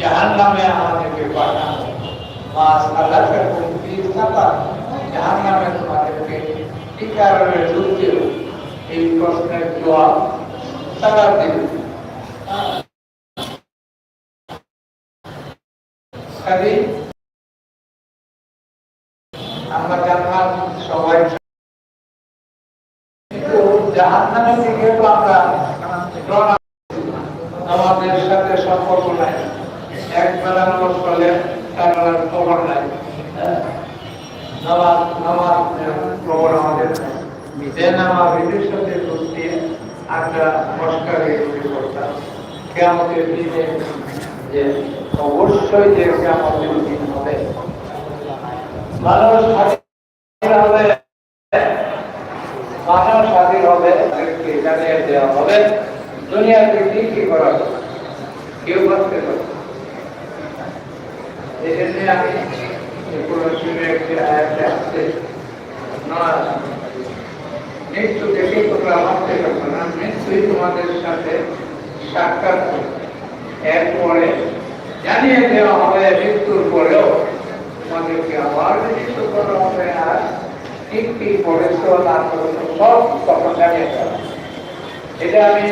জাহান নামে আমাদেরকে পাঠানো মাস তোমাদেরকে কি কারণে ঢুকতে এই প্রশ্নের জবাব তারা দেবে আমরা জানলাম সবাই আমাদের সাথে সম্পর্ক নাই। এক বেলা নামাজ পড়লে তার খবর নাই। হ্যাঁ? নামাজ নামাজ খবর আমাদের যে নামাজ বিদের সাথে দিয়ে আমরা করতাম কেমতের দিনে যে অবশ্যই যে কেমতের দিন হবে। মানুষ স্বাধীন হবে। মানুষ স্বাধীন হবে। তাদেরকে জানিয়ে দেওয়া হবে। দুনিয়াতে কি কি করা হবে কেউ ভাবতে পারে এজন্য আমি মৃত্যুর পরেও তোমাদেরকে আবার মৃত্যু করা হবে। আর ঠিক কি করেছ না করেছ সব তখন জানিয়ে দেওয়া এটা আমি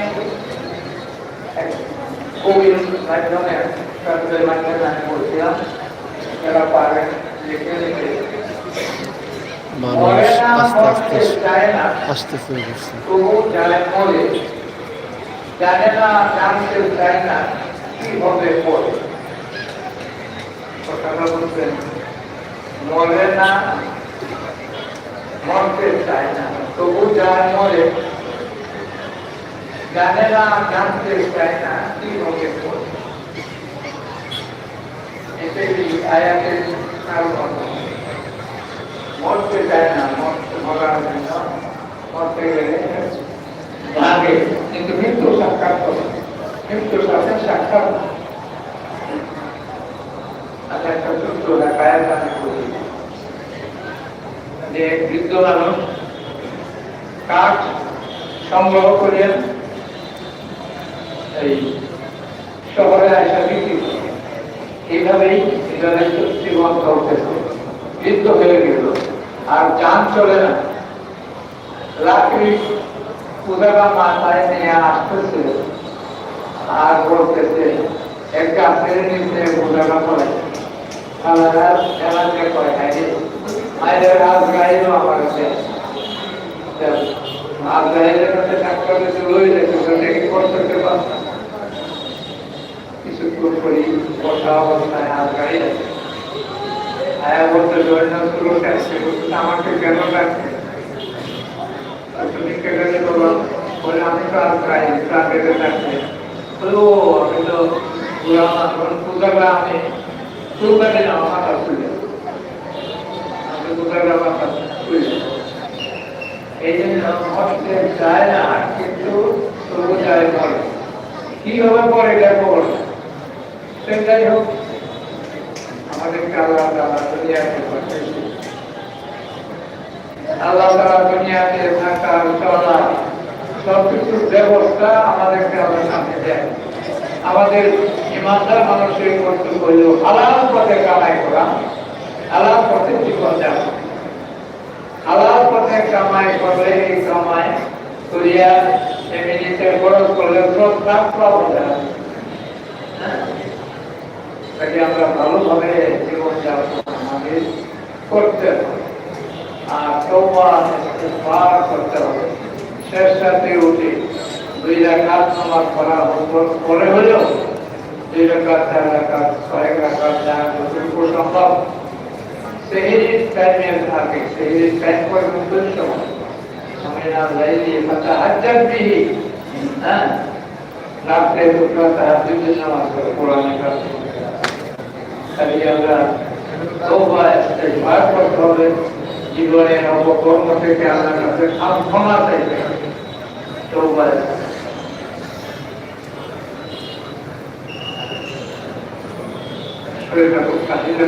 কবির মাধ্যমে মাধ্যমে আমি বলছিলাম। মানুষ আস্তে আস্তে আস্তে যাচ্ছে তবু জানে না জানতে চায় না কি হবে কথাটা বলছেন মরে না মরতে চায় না তবু মরে জানে না জানতে চায় না কি হবে পরে এটাই আয়াতের কারণ মরতে চায় না, মরতে মরার জন্য মরতে গেলে ভাগে কিন্তু মৃত্যু সাক্ষাৎ করে মৃত্যুর সাথে সাক্ষাৎ আচ্ছা একটা ছোট্ট ঢাকায় আমি বলি যে বৃদ্ধ মানুষ কাঠ সংগ্রহ করিয়া এই শহরে আসা বিক্রি করে। এইভাবেই এখানে জীবন চলতেছে বৃদ্ধ হয়ে গেল আর যান চলে না লাকড়ি পূজাটা মাথায় নিয়ে আসতেছে আর বলতেছে এক গাছের নিচে পূজাটা করে আর গাইলের কাছে ডাক্তার লই যেতে করতে পারতাম করি, বসা অবস্থায় হাত গাড়িয়ে আয়া বলতে জয়েন্ট শুরু করছে আমাকে কেন তুমি কেটে বললাম বলে, আমি তো আর প্রায় প্রাণের ডাকছে মাথা খুলে এই জন্য যায় না, কিন্তু তবু যায় পরে। কি হবে পরে দেখো সেটাই হোক। আমাদেরকে আল্লাহ তালা দুনিয়াতে আল্লাহ তালা দুনিয়াতে থাকা চলা সব কিছুর ব্যবস্থা আমাদেরকে আল্লাহ সামনে দেয় আমাদের ইমানদার মানুষের কর্তব্য হইল হালাল পথে কামাই করা, হালাল পথে জীবন যাপন। হালাল পথে কামাই করলে এই কামাই করিয়া এমনিতে খরচ করলে সব কাজ পাওয়া তাকে আমরা ভালোভাবে জীবন যাপন আমাদের করতে হবে। আর করতে হবে। শেষ সাথে উঠে দুই রাখাত নামাজ পড়া পরে হলেও দুই রাখাত চার রাখাত ছয় রাখাত যা যতটুকু সম্ভব সেই টাইমের আগে সেই টাইম পর্যন্ত সময়। সময় হ্যাঁ? রাত্রে দুটো তাহাজুদের নামাজ করে কোরআনে কাজ খালি আমরা তৌবা ইস্তেগফার করতে হবে জীবনের অপকর্ম থেকে আল্লাহর কাছে ক্ষমা চাইতে হবে তৌবা শরীরটা খুব কাহিলে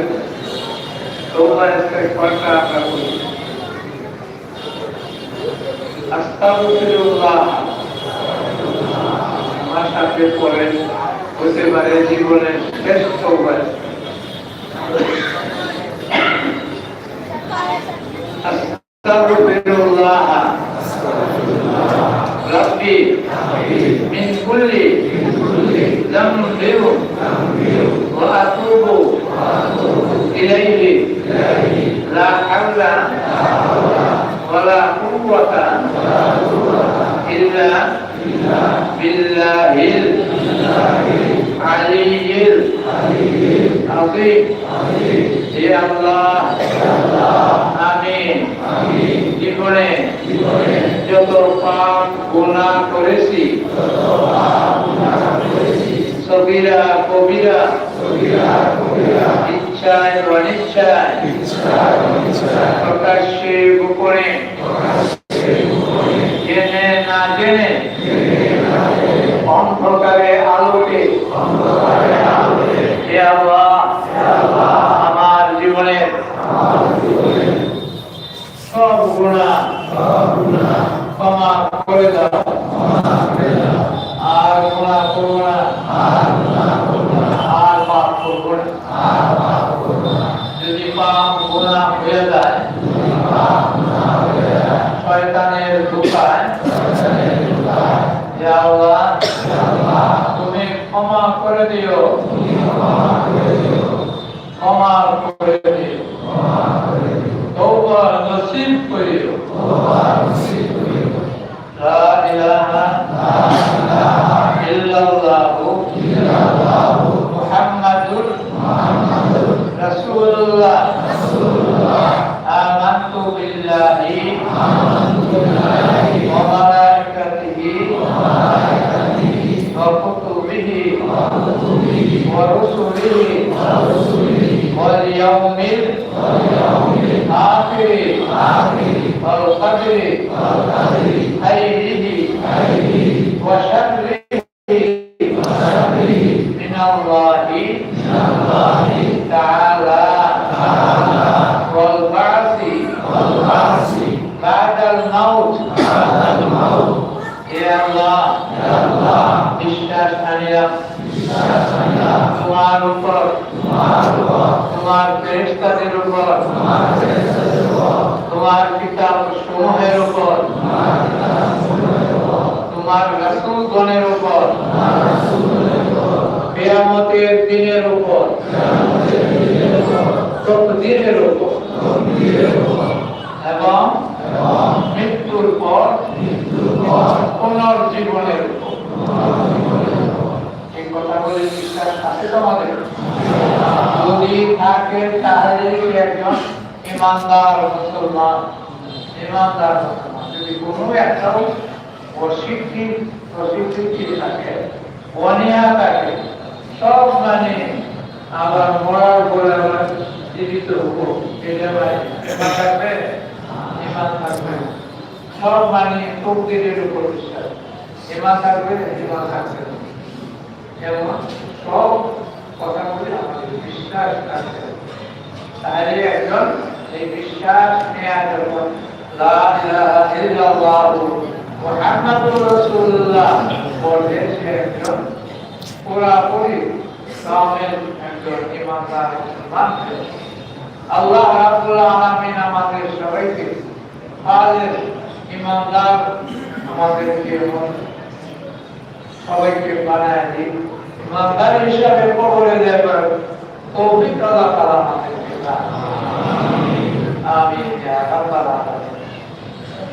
তৌবা ইস্তেগফারটা আমরা করি আস্তাগফিরুল্লাহ Astagfirullah Rabbi Min kulli Zambir Wa atubu Ilaihi La hawla Wa la quwwata Illa Billahil Aliyyil Azim. Ya Allah Ya Allah জীবনে যত পাপ গুণা করেছি সবিরা কবিরা, ইচ্ছায় অনিচ্ছায় প্রকাশ্যে গোপনে, জেনে না জেনে, অন্ধকারে আলোকে হে আল্লাহ আমার জীবনের সব গুণা ক্ষমা করে দাও আর গুণা করব না আর পাপ করব না যদি পাপ গুণা হয়ে যায়। শয়তানের দোকায় ইয়া আল্লাহ তুমি ক্ষমা করে দিও। ক্ষমা ইয়াউমিল آخر والقدر خيره وشره من الله تعالى والبعث بعد الموت يا الله বিশ্বাস আনিলাম তোমার উপর, তোমার ফেরেশতাদের উপর, তোমার কিতাব সমূহের উপর, তোমার রাসূলগণের উপর, কিয়ামতের দিনের উপর তকদীরের উপর এবং মৃত্যুর পর পুনর্জীবনের উপর এই কথাগুলি বিশ্বাস আছে তোমাদের যদি থাকে তাহলে কি একজন ইমানদার মুসলমান ইমানদার মুসলমান যদি একটাও অস্বীকৃতি অস্বীকৃতি থাকে অনিয়া থাকে সব মানে আবার মরার পরে আবার জীবিত হব, এটা ইমান থাকবে? ইমান থাকবে। সব মানে তকদিরের উপর বিশ্বাস। ইমান থাকবে ইমান থাকবে। যেমন সব কথাগুলি আমাদের বিশ্বাস হবে। তাহলে একজন এই বিশ্বাস নেওয়ার জন্য লা ইলাহা ইল্লাল্লাহু মুহাম্মাদুর রাসূলুল্লাহ বললে সে একজন পুরাপুরি কামেল একজন ইমানদার মুসলমান আল্লাহ রাব্বুল আলামিন আমাদের সবাইকে খালেস ইমানদার আমাদেরকে সবাইকে বানায় দিন। ইমানদার হিসাবে কবরে দেবার তৌফিক আল্লাহ তাআলা আমিন আলামিন।